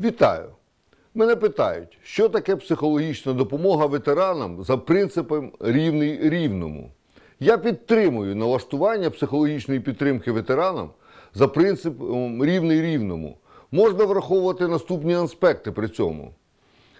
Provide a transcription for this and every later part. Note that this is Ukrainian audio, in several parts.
Вітаю! Мене питають, що таке психологічна допомога ветеранам за принципом рівний рівному. Я підтримую налаштування психологічної підтримки ветеранам за принципом рівний рівному. Можна враховувати наступні аспекти при цьому.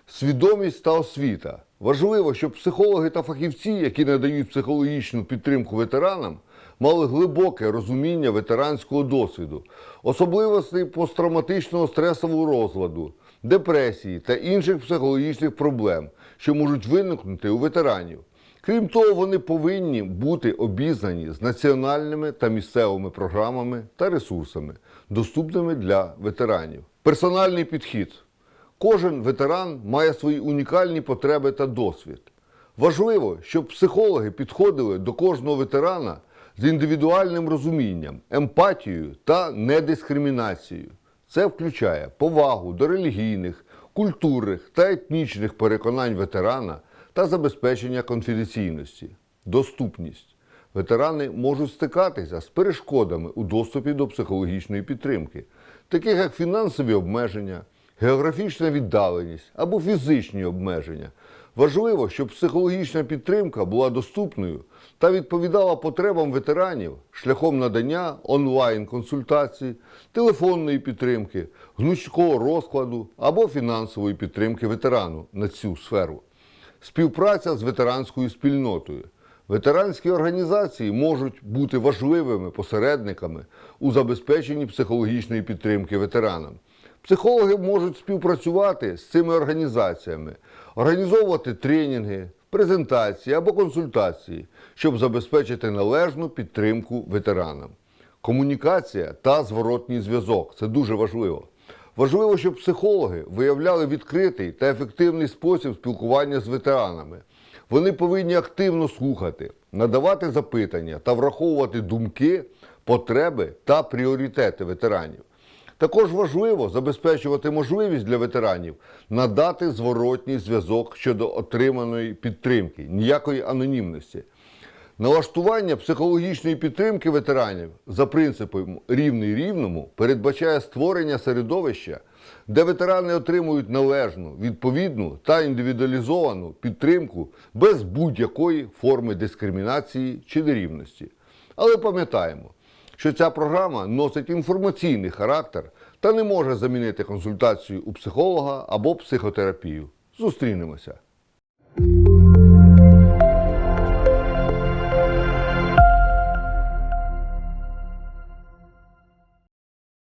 Свідомість та освіта. Важливо, щоб психологи та фахівці, які надають психологічну підтримку ветеранам, мали глибоке розуміння ветеранського досвіду, особливостей посттравматичного стресового розладу, депресії та інших психологічних проблем, що можуть виникнути у ветеранів. Крім того, вони повинні бути обізнані з національними та місцевими програмами та ресурсами, доступними для ветеранів. Персональний підхід. Кожен ветеран має свої унікальні потреби та досвід. Важливо, щоб психологи підходили до кожного ветерана з індивідуальним розумінням, емпатією та недискримінацією. Це включає повагу до релігійних, культурних та етнічних переконань ветерана та забезпечення конфіденційності, доступність. Ветерани можуть стикатися з перешкодами у доступі до психологічної підтримки, таких як фінансові обмеження, географічна віддаленість або фізичні обмеження. Важливо, щоб психологічна підтримка була доступною та відповідала потребам ветеранів шляхом надання онлайн-консультацій, телефонної підтримки, гнучкого розкладу або фінансової підтримки ветерану на цю сферу. Співпраця з ветеранською спільнотою. Ветеранські організації можуть бути важливими посередниками у забезпеченні психологічної підтримки ветеранам. Психологи можуть співпрацювати з цими організаціями, організовувати тренінги, презентації або консультації, щоб забезпечити належну підтримку ветеранам. Комунікація та зворотній зв'язок це дуже важливо. Важливо, щоб психологи виявляли відкритий та ефективний спосіб спілкування з ветеранами. Вони повинні активно слухати, надавати запитання та враховувати думки, потреби та пріоритети ветеранів. Також важливо забезпечувати можливість для ветеранів надати зворотній зв'язок щодо отриманої підтримки, ніякої анонімності. Налаштування психологічної підтримки ветеранів за принципом рівний рівному передбачає створення середовища, де ветерани отримують належну, відповідну та індивідуалізовану підтримку без будь-якої форми дискримінації чи нерівності. Але пам'ятаємо, що ця програма носить інформаційний характер та не може замінити консультацію у психолога або психотерапію. Зустрінемося.